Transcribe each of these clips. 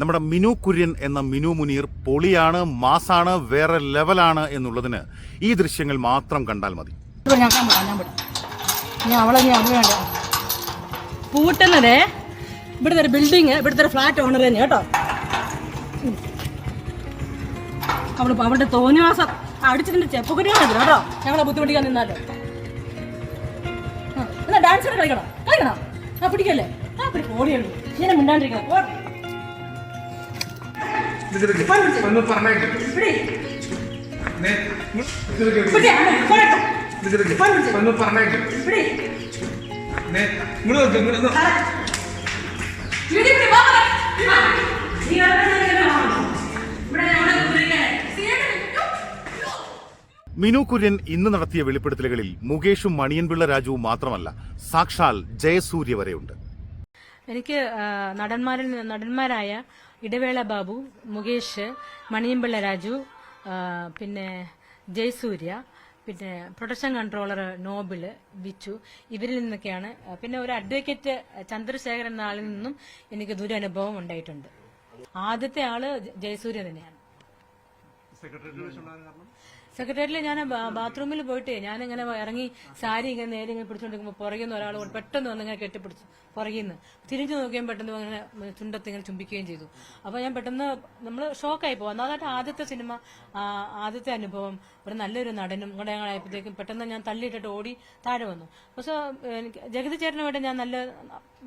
നമ്മുടെ മിനു കുര്യൻ എന്ന മിനു മുനീർ പൊളിയാണ് മാസാണ് വേറെ ലെവലാണ് എന്നുള്ളതിന് ഈ ദൃശ്യങ്ങൾ മാത്രം കണ്ടാൽ മതി. പൂട്ടുന്നതേ ഇവിടുത്തെ ഒരു ബിൽഡിങ് ഇവിടുത്തെ ഒരു ഫ്ലാറ്റ് ഓണർ തന്നെ കേട്ടോ. അവൾ അവളുടെ തോന്നിവാസം അടിച്ചതിന്റെ ചെപ്പക്കുരിയാണ് കേട്ടോ? ഞങ്ങളെ ബുദ്ധിമുട്ടിക്കാൻ നിന്നാലോ. എന്നാ ഡാൻസ് കളിക്കണം? കളിക്കണം? ആ പിടിക്കല്ലേ? ആ പിടി ഓടിയുള്ളൂ ഇങ്ങനെ മിണ്ടാണ്ടിരിക്കണം മിനു കുര്യൻ ഇന്ന് നടത്തിയ വെളിപ്പെടുത്തലുകളിൽ മുകേഷും മണിയൻപിള്ള രാജുവും മാത്രമല്ല സാക്ഷാൽ ജയസൂര്യ വരെയുണ്ട്. എനിക്ക് നടന്മാരിൽ നടന്മാരായ ഇടവേള ബാബു മുകേഷ് മണിയമ്പിള്ള രാജു പിന്നെ ജയസൂര്യ പിന്നെ പ്രൊഡക്ഷൻ കൺട്രോളർ നോബിൾ ബിച്ചു ഇവരിൽ നിന്നൊക്കെയാണ്. പിന്നെ ഒരു അഡ്വക്കേറ്റ് ചന്ദ്രശേഖരൻ എന്ന ആളിൽ നിന്നും എനിക്ക് ദുരനുഭവം ഉണ്ടായിട്ടുണ്ട്. ആദ്യത്തെ ആൾ ജയസൂര്യ തന്നെയാണ്. സെക്രട്ടേറിയറ്റിൽ ഞാൻ ബാത്റൂമിൽ പോയിട്ട് ഞാനിങ്ങനെ ഇറങ്ങി സാരി ഇങ്ങനെ നേരെ ഇങ്ങനെ പിടിച്ചോണ്ടിരിക്കുമ്പോൾ പുറകിൽ ഒരാൾ പെട്ടെന്ന് വന്ന് ഇങ്ങനെ കെട്ടിപ്പിടിച്ചു പുറകിൽ തിരിഞ്ഞു നോക്കിയാൽ പെട്ടെന്ന് ഇങ്ങനെ ചുണ്ടത്ത് ഇങ്ങനെ ചുംബിക്കുകയും ചെയ്തു. അപ്പൊ ഞാൻ പെട്ടെന്ന് നമ്മൾ ഷോക്കായി പോകും അതായത് ആദ്യത്തെ സിനിമ ആദ്യത്തെ അനുഭവം ഒരു നല്ലൊരു നടനും കൂടെ ഞങ്ങളായപ്പോഴത്തേക്കും പെട്ടെന്ന് ഞാൻ തള്ളിയിട്ടിട്ട് ഓടി താഴെ വന്നു. പക്ഷേ എനിക്ക് ജഗതി വേണ്ടി ഞാൻ നല്ല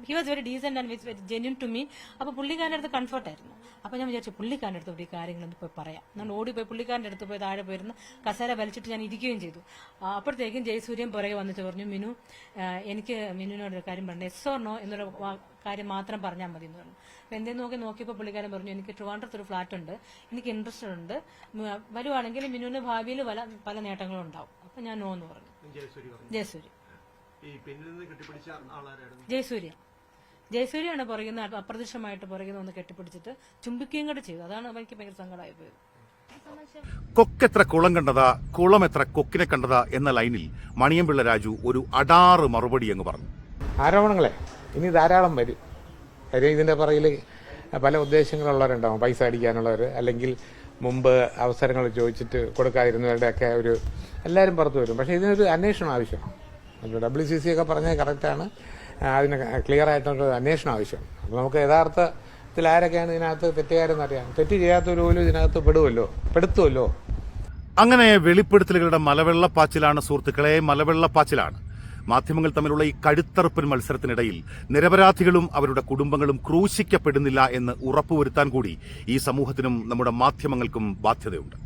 he was very decent and very genuine to me അപ്പൊ പുള്ളിക്കാരന്റെ അടുത്ത് കംഫർട്ടായിരുന്നു അപ്പോൾ അപ്പൊ ഞാൻ വിചാരിച്ചു പുള്ളിക്കാരന്റെ അടുത്ത് ഈ കാര്യങ്ങളൊന്ന് പോയി പറയാം. ഞാൻ ഓടിപ്പോയി പുള്ളിക്കാരന്റെ അടുത്ത് പോയി താഴെ പോയിരുന്ന് കസേര വലിച്ചിട്ട് ഞാൻ ഇരിക്കുകയും ചെയ്തു. അപ്പോഴത്തേക്കും ജയസൂര്യൻ പുറകെ വന്നിട്ട് പറഞ്ഞു മിനു എനിക്ക് മിനുവിനോട് ഒരു കാര്യം പറഞ്ഞു. എസ് ഓർ നോ എന്നൊരു കാര്യം മാത്രം പറഞ്ഞാൽ മതി എന്ന് പറഞ്ഞു. അപ്പൊ എന്തേ നോക്കി നോക്കിയപ്പോൾ പുള്ളിക്കാരൻ പറഞ്ഞു എനിക്ക് ട്രിവാൻഡ്രത്ത് ഒരു ഫ്ലാറ്റ് ഉണ്ട്. എനിക്ക് ഇൻട്രസ്റ്റ് ഉണ്ട്. വരുവാണെങ്കിൽ മിനുവിന് ഭാവിയിൽ പല പല നേട്ടങ്ങളും ഉണ്ടാവും. അപ്പൊ ഞാൻ നോ എന്ന് പറഞ്ഞു. ജയസൂര്യ ജയസൂര്യ. ജയസൂര്യാണ് പുറകുന്ന അപ്രത്യക്ഷമായിട്ട് പുറകുന്ന ഒന്ന് കെട്ടിപ്പിടിച്ചിട്ട് ചുംബിക്കുകയും കൂടെ ചെയ്തു. അതാണ് എനിക്ക് ഭയങ്കര സങ്കടമായി പോയത് കൊക്കെത്ര കുളം കണ്ടതാ കുളം എത്ര കൊക്കിനെ കണ്ടതാ എന്ന ലൈനിൽ മണിയമ്പിള്ള രാജു ഒരു അടാറ് മറുപടി അങ്ങ് പറഞ്ഞു. ആരോപണങ്ങളെ? ഇനി ധാരാളം വരും. കാര്യം ഇതിന്റെ പറയിൽ പല ഉദ്ദേശങ്ങളുള്ളവരുണ്ടാവും. പൈസ അടിക്കാനുള്ളവർ അല്ലെങ്കിൽ മുമ്പ് അവസരങ്ങൾ ചോദിച്ചിട്ട് കൊടുക്കാതിരുന്നവരുടെയൊക്കെ ഒരു എല്ലാവരും പുറത്തു വരും. പക്ഷേ ഇതിനൊരു അന്വേഷണം ആവശ്യമാണ്. ഡബ്ല്യു സി സി ഒക്കെ പറഞ്ഞത് കറക്റ്റാണ് അതിന് ക്ലിയർ ആയിട്ടുള്ള അന്വേഷണം ആവശ്യമാണ്. അപ്പോൾ നമുക്ക് യഥാർത്ഥത്തിൽ ആരൊക്കെയാണ് ഇതിനകത്ത് തെറ്റുകാരെന്ന് അറിയാം. തെറ്റ് ചെയ്യാത്തവർ പോലും ഇതിനകത്ത് പെടുമല്ലോ പെടുത്തുമല്ലോ അങ്ങനെ വെളിപ്പെടുത്തലുകളുടെ മലവെള്ളപ്പാച്ചിലാണ് സുഹൃത്തുക്കളെ മലവെള്ളപ്പാച്ചിലാണ്. മാധ്യമങ്ങൾ തമ്മിലുള്ള ഈ കഴുത്തറുപ്പൻ മത്സരത്തിനിടയിൽ നിരപരാധികളും അവരുടെ കുടുംബങ്ങളും ക്രൂശിക്കപ്പെടുന്നില്ല എന്ന് ഉറപ്പുവരുത്താൻ കൂടി ഈ സമൂഹത്തിനും നമ്മുടെ മാധ്യമങ്ങൾക്കും ബാധ്യതയുണ്ട്.